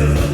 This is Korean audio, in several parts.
내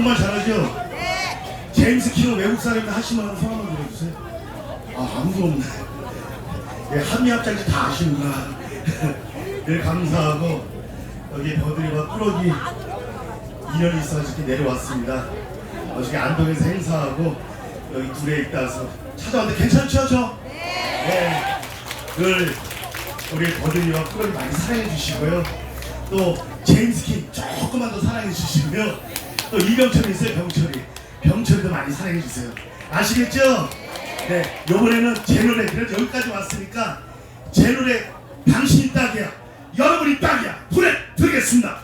한국말 잘하죠? 제임스 킹은 외국 사람인데 하시면 성한번 들어주세요. 아, 아무도 없네. 예, 한미 합작지 다 아시는구나. 늘 감사하고 여기 버들이와 꾸러기 인연이 있어서 이렇게 내려왔습니다. 어저께 안동에서 행사하고 여기 둘에 있다 와서 찾아왔는데 괜찮죠? 저? 네. 늘 우리 버들이와 꾸러기 많이 사랑해 주시고요. 또 제임스 킹 조금만 더 사랑해 주시고요. 또 이병철이 있어요, 병철이. 병철이도 많이 사랑해 주세요. 아시겠죠? 네, 요번에는 제 노래 그래도 여기까지 왔으니까 제 노래 당신이 딱이야. 여러분이 딱이야. 보내드리겠습니다.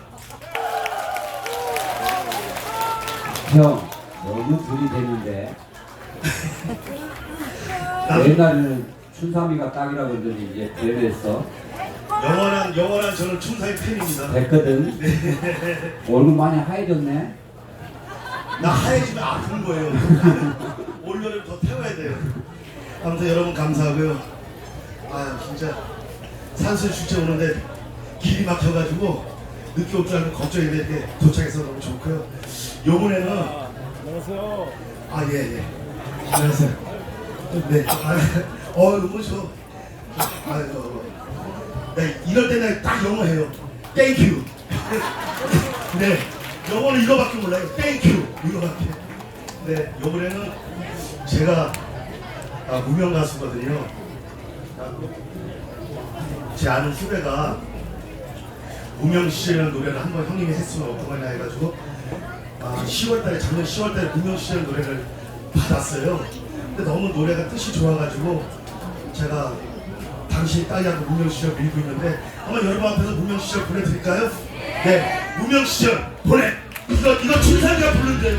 형 너무 들이대는데 나도 옛날에는 춘삼이가 딱이라고 그러더니 이제 배려했어 영원한 영원한 저는 춘사의 팬입니다. 됐거든 얼굴 많이 하얘졌네 나 하얘지면 아픈 거예요. 올여름 더 태워야 돼요. 아무튼 여러분 감사하고요. 아 진짜 산수 출제 오는데 길이 막혀가지고 늦게 올 줄 알고 걱정했는데 이렇게 도착해서 너무 좋고요. 요번에는 안녕하세요. 아 예 예. 안녕하세요. 네. 아, 어 너무 좋. 아 저. 네 이럴 때는 딱 영어 해요. 땡큐. 네. 영어는 이거밖에 몰라요. 땡큐 이거밖에. 네, 요번에는 제가 아, 무명 가수거든요. 아, 제 아는 후배가 무명 시절 노래를 한 번 형님이 했으면 어떡하냐 해가지고 아, 10월달에 작년 10월달에 무명 시절 노래를 받았어요. 근데 너무 노래가 뜻이 좋아가지고 제가 당신이 딸이하고 무명 시절 밀고 있는데 한번 여러분 앞에서 무명 시절 보내드릴까요? 네, 무명 시절 보내. 이거 이거 춘상이가 부른대요.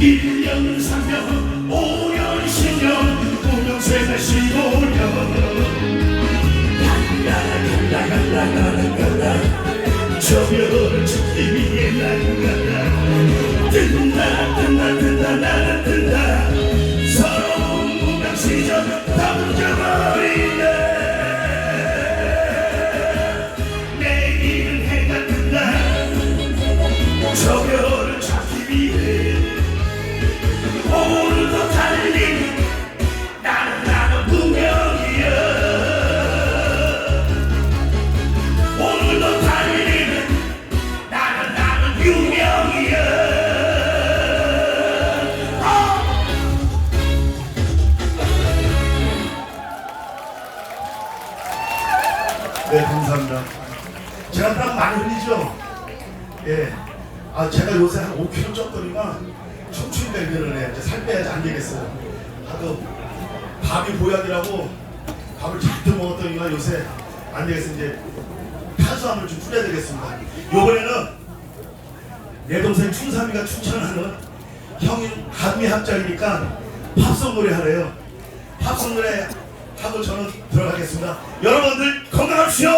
1년 3년 5년 10년 5년 세살 15년 간다 간다 간다 간다 저 별을 찾기 위해 나는 간다 뜬다 뜬다 뜬다 나는 뜬다. 서러운 무명 시절 다 붙잡아버린다 내일은 해가 뜬다. 저별 많이 흘리죠? 예. 아 제가 요새 한 5kg 쪘더니만 춤추니까 이러네. 이제 살 빼야지 안 되겠어요. 하도 밥이 보약이라고 밥을 잔뜩 먹었더니만 요새 안 되겠어. 이제 탄수화물 좀 줄여야 되겠습니다. 요번에는 내 동생 춘삼이가 추천하는 형이 한미 합작이니까 팝송 노래 하래요. 팝송 노래 하고 저는 들어가겠습니다. 여러분들 건강합시오.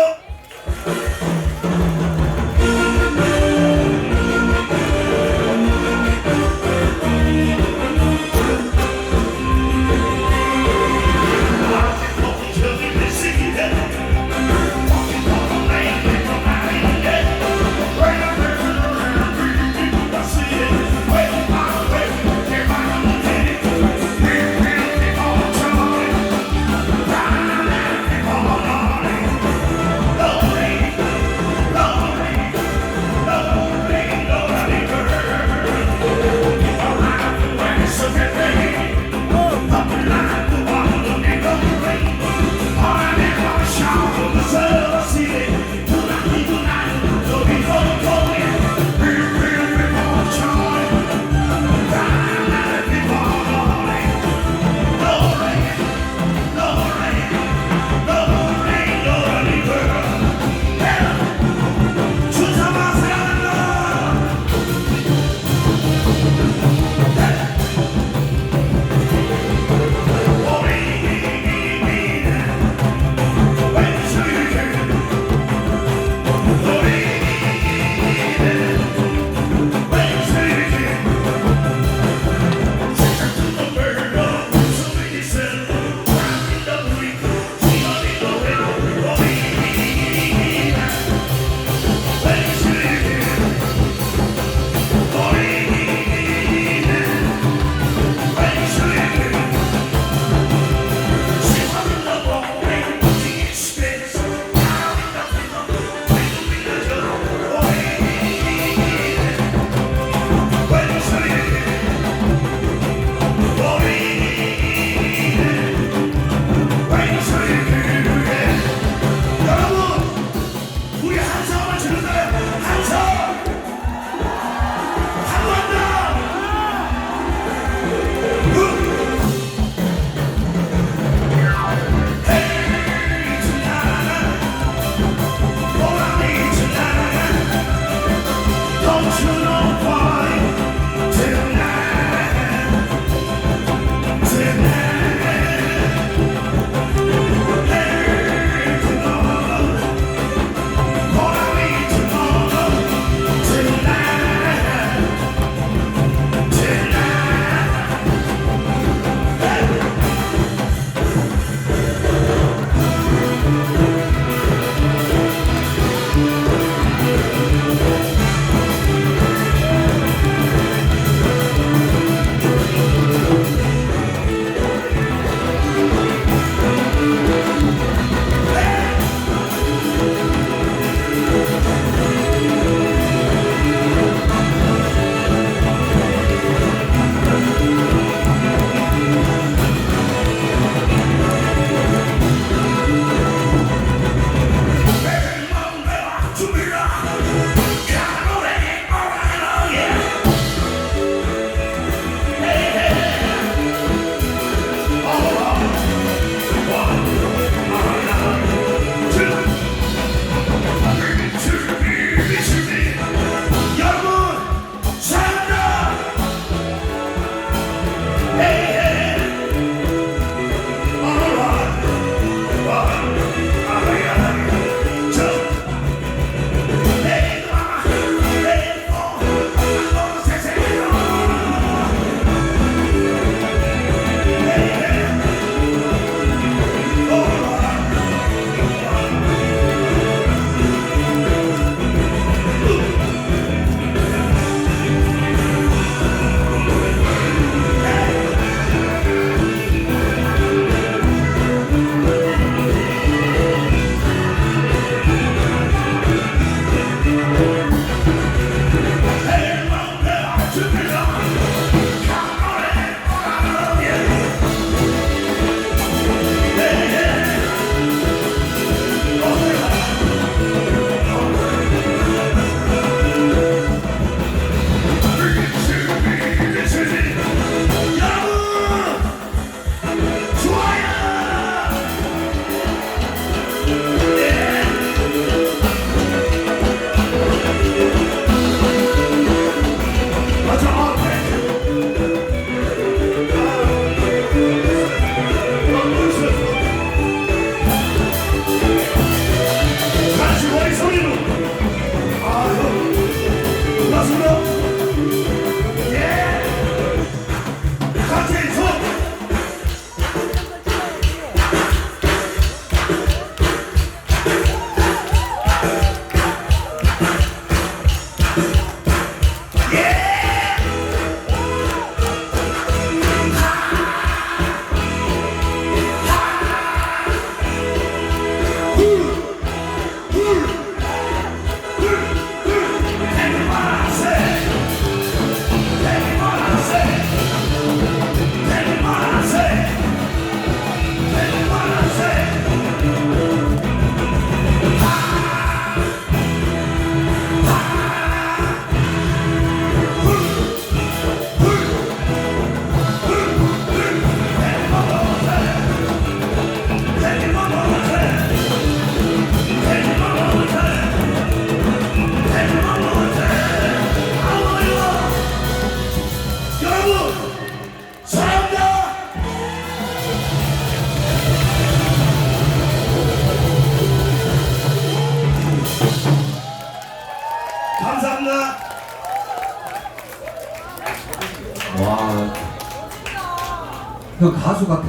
가수 같아.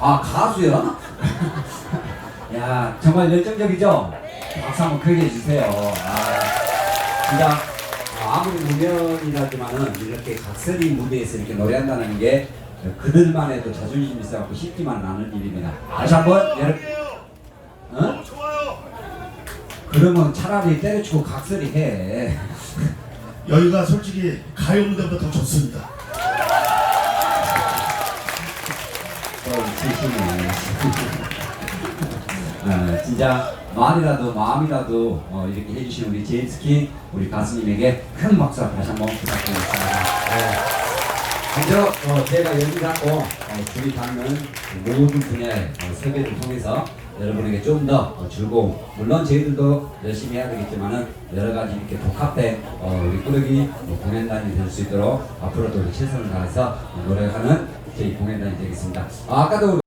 아 가수야? 야 정말 열정적이죠? 박수 한번 크게 해주세요. 아 진짜 아무리 무명이라지만은 이렇게 각설이 무대에서 이렇게 노래한다는 게 그들만의 또 자존심이 있어갖고 쉽지만 않은 일입니다. 다시 한번 여러분, 어? 그러면 차라리 때려치고 각설이 해. 여기가 솔직히 가요 무대보다 더 좋습니다. 또 치시네. 어, 진짜 말이라도 마음이라도 어, 이렇게 해주신 우리 제임스 킹 우리 가수님에게 큰 박수 다시 한번 부탁드리겠습니다. 네. 먼저 어, 제가 여기 갖고 어, 줄이 닿는 모든 분야의 어, 세계를 통해서 여러분에게 좀더 어, 즐거움 물론 저희들도 열심히 해야 되겠지만은 여러 가지 이렇게 복합된 어, 우리 꾸러기 어, 공연단이 될 수 있도록 앞으로도 최선을 다해서 어, 노력하는 저희 공연단이 되겠습니다. 아, 아까도